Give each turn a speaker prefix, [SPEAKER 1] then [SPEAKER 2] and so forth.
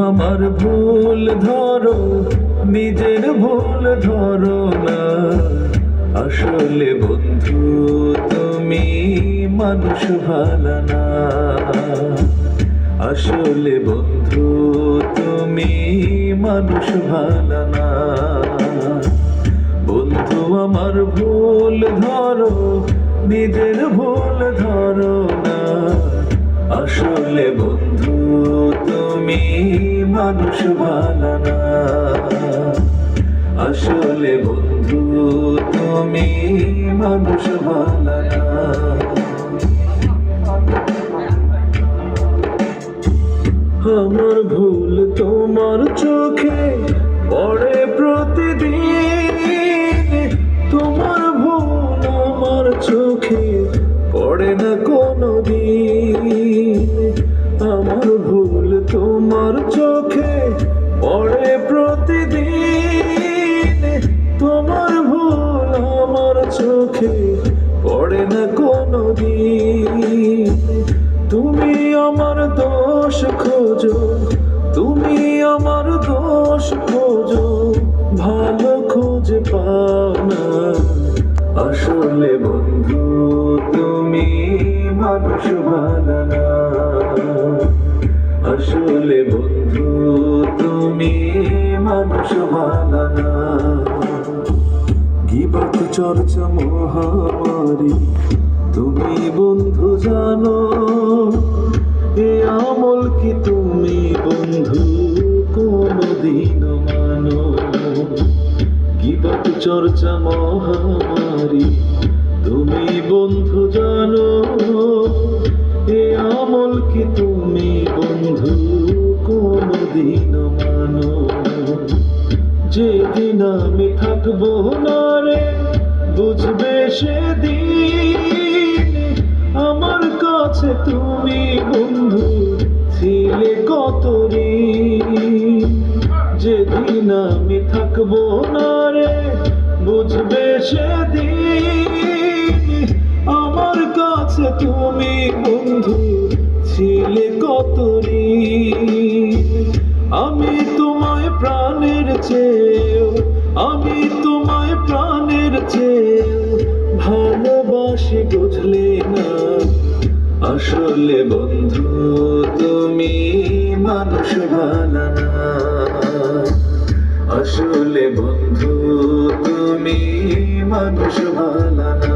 [SPEAKER 1] আমার ভুল ধরো, নিজের ভুল ধরো না। আসলে বন্ধু, তুমি মানুষ ভালো না। আসলে বন্ধু, তুমি মানুষ ভালো না। বন্ধু, আমার ভুল ধরো, নিজের ভুল ধরো না। মানুষ ভালো না। আসলে বন্ধু, তুমি মানুষ ভালো না। আমার ভুল তোমার চোখে পড়ে প্রতিদিন। তোমার ভুল আমার চোখে পড়ে না কোনো দিন আমার ভুল তোমার চোখে চোখে পড়ে না কোনো দিন তুমি আমার দোষ খোঁজো, তুমি আমার দোষ খোঁজো, ভালো খোঁজ পাও না। আসলে বন্ধু, তুমি মানুষ ভালো না। আসলে বন্ধু, তুমি মানুষ ভালো না। চর্চা মহামারী। তুমি বন্ধু জানো, এ আমল কি তুমি বন্ধু? কোনদিন মানো। গিবত চর্চা মহামারী। তুমি বন্ধু জানো, এ আমল কি তুমি বন্ধু? কোনদিন মানো। যেদিন আমি থাকব না রে বুঝবে সেদিন আমার কাছে তুমি বন্ধু ছিলে কত। যেদিন আমি থাকব না রে, বুঝবে সেদিন আমার কাছে তুমি বন্ধু ছিলে কত। আমি তোমায় প্রাণের চেয়েও, আমি তোমায় প্রাণের চেয়েও আসলে বন্ধু তুমি মানুষ ভালা না। আসলে বন্ধু তুমি মানুষ ভালা না।